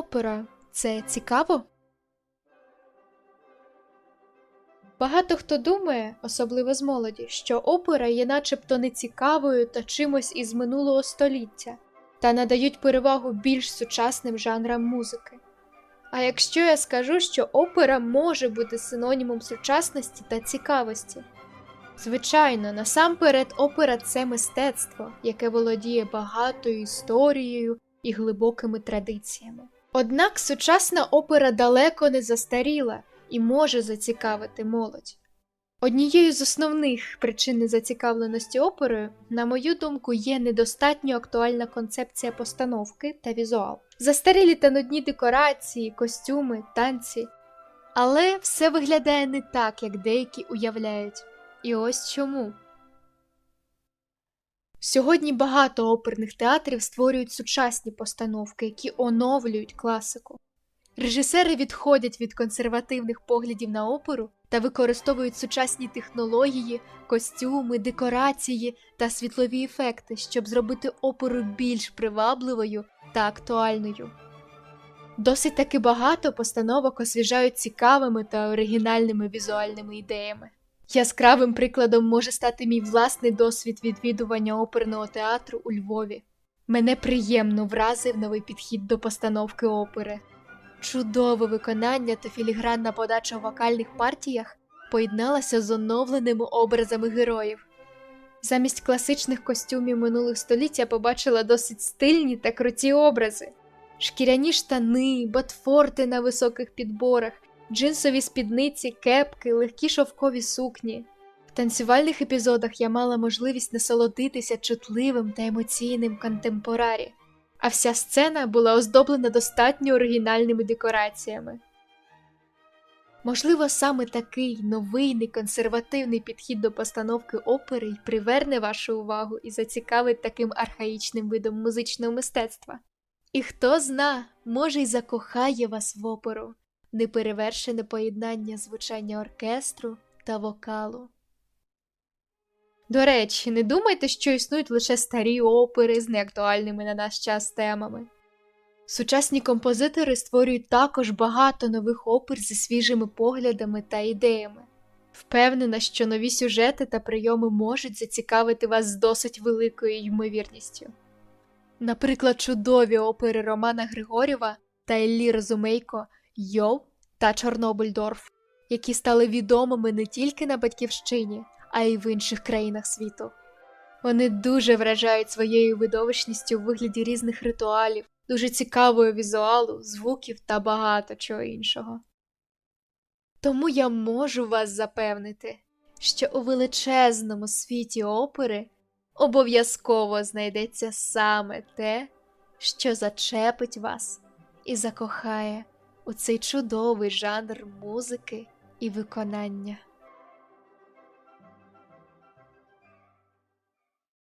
Опера це цікаво? Багато хто думає, особливо з молоді, що опера є начебто нецікавою та чимось із минулого століття, та надають перевагу більш сучасним жанрам музики. А якщо я скажу, що опера може бути синонімом сучасності та цікавості? Звичайно, насамперед опера це мистецтво, яке володіє багатою історією і глибокими традиціями. Однак сучасна опера далеко не застаріла і може зацікавити молодь. Однією з основних причин незацікавленості оперою, на мою думку, є недостатньо актуальна концепція постановки та візуал. Застарілі та нудні декорації, костюми, танці. Але все виглядає не так, як деякі уявляють. І ось чому. Сьогодні багато оперних театрів створюють сучасні постановки, які оновлюють класику. Режисери відходять від консервативних поглядів на оперу та використовують сучасні технології, костюми, декорації та світлові ефекти, щоб зробити оперу більш привабливою та актуальною. Досить таки багато постановок освіжають цікавими та оригінальними візуальними ідеями. Яскравим прикладом може стати мій власний досвід відвідування оперного театру у Львові. Мене приємно вразив новий підхід до постановки опери. Чудове виконання та філігранна подача у вокальних партіях поєдналася з оновленими образами героїв. Замість класичних костюмів минулих століть я побачила досить стильні та круті образи: шкіряні штани, ботфорти на високих підборах, джинсові спідниці, кепки, легкі шовкові сукні. В танцювальних епізодах я мала можливість насолодитися чутливим та емоційним контемпорарі, а вся сцена була оздоблена достатньо оригінальними декораціями. Можливо, саме такий новий неконсервативний підхід до постановки опери й приверне вашу увагу і зацікавить таким архаїчним видом музичного мистецтва. І хто зна, може й закохає вас в оперу неперевершене поєднання звучання оркестру та вокалу. До речі, не думайте, що існують лише старі опери з неактуальними на наш час темами. Сучасні композитори створюють також багато нових опер зі свіжими поглядами та ідеями. Впевнена, що нові сюжети та прийоми можуть зацікавити вас з досить великою ймовірністю. Наприклад, чудові опери Романа Григорєва та Еллі Розумейко Йов та Чорнобильдорф, які стали відомими не тільки на батьківщині, а й в інших країнах світу. Вони дуже вражають своєю видовищністю у вигляді різних ритуалів, дуже цікавою візуалу, звуків та багато чого іншого. Тому я можу вас запевнити, що у величезному світі опери обов'язково знайдеться саме те, що зачепить вас і закохає у цей чудовий жанр музики і виконання.